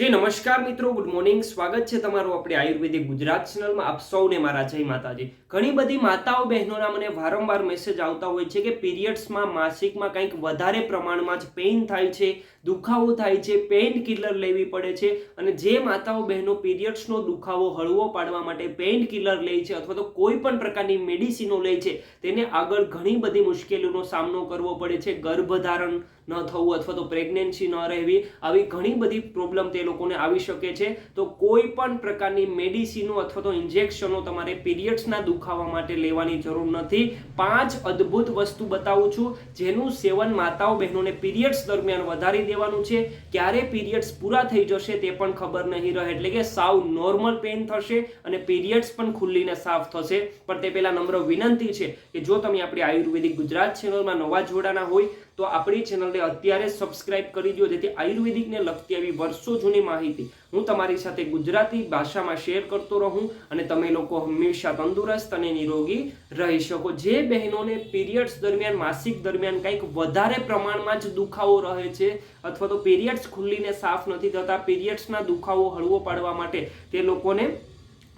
જી નમસ્કાર મિત્રો good morning સ્વાગત છે તમારું આપણે આયુર્વેદિક ગુજરાત ચેનલમાં. આપ સૌને મારા જય માતાજી. ઘણી બધી માતાઓ, બહેનોના મને વારંવાર મેસેજ આવતા હોય છે કે પીરિયડ્સમાં માસિકમાં કંઈક વધારે પ્રમાણમાં જ પેઇન થાય છે, દુખાવો થાય છે પેઇન કિલર લેવી પડે છે અને જે માતાઓ, બહેનો પીરિયડ્સનો દુખાવો હળવો પાડવા માટે પેઇન કિલર લે છે અથવા તો કોઈ પણ પ્રકારની મેડિસિનો લે છે, તેને આગળ ઘણી બધી મુશ્કેલીઓનો સામનો કરવો પડે છે. ગર્ભધારણ ન થવું અથવા તો પ્રેગ્નન્સી ન રહેવી, આવી ઘણી બધી પ્રોબ્લેમ તે લોકોને આવી શકે છે, તો કોઈ પણ પ્રકારની મેડિસિનો અથવા તો ઇન્જેક્શનો તમારે પીરિયડ્સના દુખાવા માટે લેવાની જરૂર નથી. પાંચ અદ્ભુત વસ્તુ બતાવું છું, જેનું સેવન માતાઓ બહેનોને પીરિયડ્સ દરમિયાન વધારી દેવાનું છે. ક્યારે પીરિયડ્સ પૂરા થઈ જશે તે પણ ખબર નહીં રહે, એટલે કે સાવ નોર્મલ પેન થશે અને પીરિયડ્સ પણ ખુલ્લીને સાફ થશે. પણ તે પહેલાં નમ્ર વિનંતી છે કે જો તમે આપણી આયુર્વેદિક ગુજરાત ચેનલમાં નવા જોડાના હોય તો આપણી ચેનલને અત્યારે સબસ્ક્રાઇબ કરી દો જેથી આયુર્વેદિકને લગતી આવી વર્ષો જૂની માહિતી હું તમારી સાથે ગુજરાતી ભાષામાં શેર કરતો રહું અને તમે લોકો હંમેશા તંદુરસ્ત અને નિરોગી રહી શકો. જે બહેનોને પીરિયડ્સ દરમિયાન, માસિક દરમિયાન કંઈક વધારે પ્રમાણમાં જ દુખાવો રહે છે અથવા તો પીરિયડ્સ ખુલ્લીને સાફ નથી થતા પીરિયડ્સના દુખાવો હળવો પાડવા માટે તે લોકોને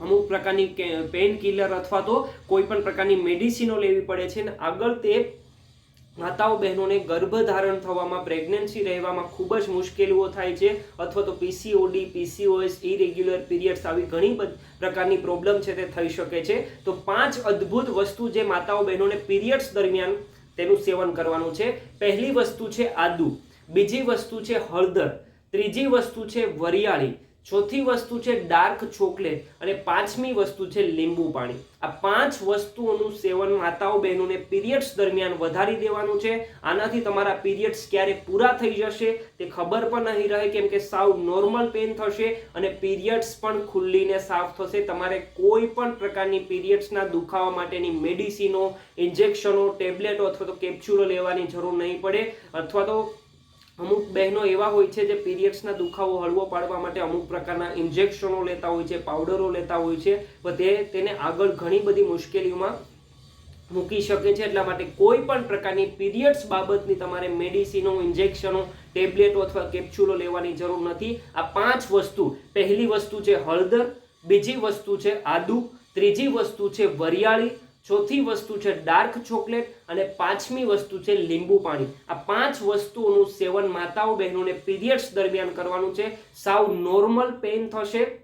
અમુક પ્રકારની પેઇન કિલર અથવા તો કોઈ પણ પ્રકારની મેડિસિનો લેવી પડે છે અને આગળ તે માતાઓ બહેનોને ગર્ભધારણ થવામાં પ્રેગ્નન્સી રહેવામાં ખૂબ જ મુશ્કેલીઓ થાય છે અથવા તો પીસીઓડી પીસીઓએસ ઇરેગ્યુલર પીરિયડ્સ આવી ઘણી પ્રકારની પ્રોબ્લેમ છે તે થઈ શકે છે. તો પાંચ અદ્ભુત વસ્તુ જે માતાઓ બહેનોને પીરિયડ્સ દરમિયાન તેનું સેવન કરવાનું છે. પહેલી વસ્તુ છે આદુ, બીજી વસ્તુ છે હળદર, ત્રીજી વસ્તુ છે વરિયાળી ચોથી વસ્તુ છે ડાર્ક ચોકલેટ અને પાંચમી વસ્તુ છે લીંબુ પાણી. આ પાંચ વસ્તુઓનું સેવન માતાઓ બહેનોને પીરિયડ્સ દરમિયાન વધારી દેવાનું છે. આનાથી તમારા પીરિયડ્સ ક્યારે પૂરા થઈ જશે તે ખબર પણ નહીં રહે, કેમ કે સાવ નોર્મલ પેન થશે અને પીરિયડ્સ પણ ખુલ્લીને સાફ થશે. તમારે કોઈ પણ પ્રકારની પીરિયડ્સના દુખાવા માટેની મેડિસિનો, ઇન્જેક્શનો, ટેબ્લેટો અથવા તો કેપ્સ્યુલો લેવાની જરૂર નહીં પડે. અથવા તો અમુક બહેનો એવા હોય છે જે પીરિયડ્સના દુખાવો હળવો પાડવા માટે અમુક પ્રકારના ઇન્જેક્શનો લેતા હોય છે, પાવડરો લેતા હોય છે, પણ તે તેને આગળ ઘણી બધી મુશ્કેલીઓમાં મૂકી શકે છે. એટલા માટે કોઈ પણ પ્રકારની પીરિયડ્સ બાબતની તમારે મેડિસિનો, ઇન્જેક્શનો, ટેબ્લેટો અથવા કેપ્સ્યુલો લેવાની જરૂર નથી. આ પાંચ વસ્તુ. પહેલી વસ્તુ છે હળદર, બીજી વસ્તુ છે આદુ, ત્રીજી વસ્તુ છે વરિયાળી ચોથી વસ્તુ છે ડાર્ક ચોકલેટ અને પાંચમી વસ્તુ છે લીંબુ પાણી. આ પાંચ વસ્તુઓનું સેવન માતાઓ બહેનોને પીરિયડ્સ દરમિયાન કરવાનું છે. સાવ નોર્મલ પેઇન થશે.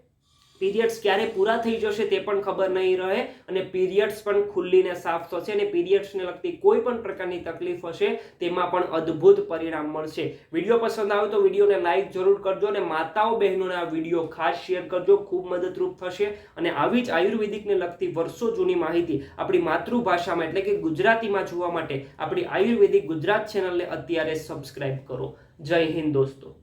પીરિયડ્સ ક્યારે પૂરા થઈ જશે તે પણ ખબર નહીં રહે અને પીરિયડ્સ પણ ખુલ્લીને સાફ થશે અને પીરિયડ્સને લગતી કોઈ પણ પ્રકારની તકલીફ હશે તેમાં પણ અદ્ભુત પરિણામ મળશે. વીડિયો પસંદ આવે તો વિડીયોને લાઈક જરૂર કરજો અને માતાઓ બહેનોને આ વીડિયો ખાસ શેર કરજો. ખૂબ મદદરૂપ થશે અને આવી જ આયુર્વેદિકને લગતી વર્ષો જૂની માહિતી આપણી માતૃભાષામાં એટલે કે ગુજરાતીમાં જોવા માટે આપણી આયુર્વેદિક ગુજરાત ચેનલને અત્યારે સબસ્ક્રાઇબ કરો. જય હિન્દ દોસ્તો.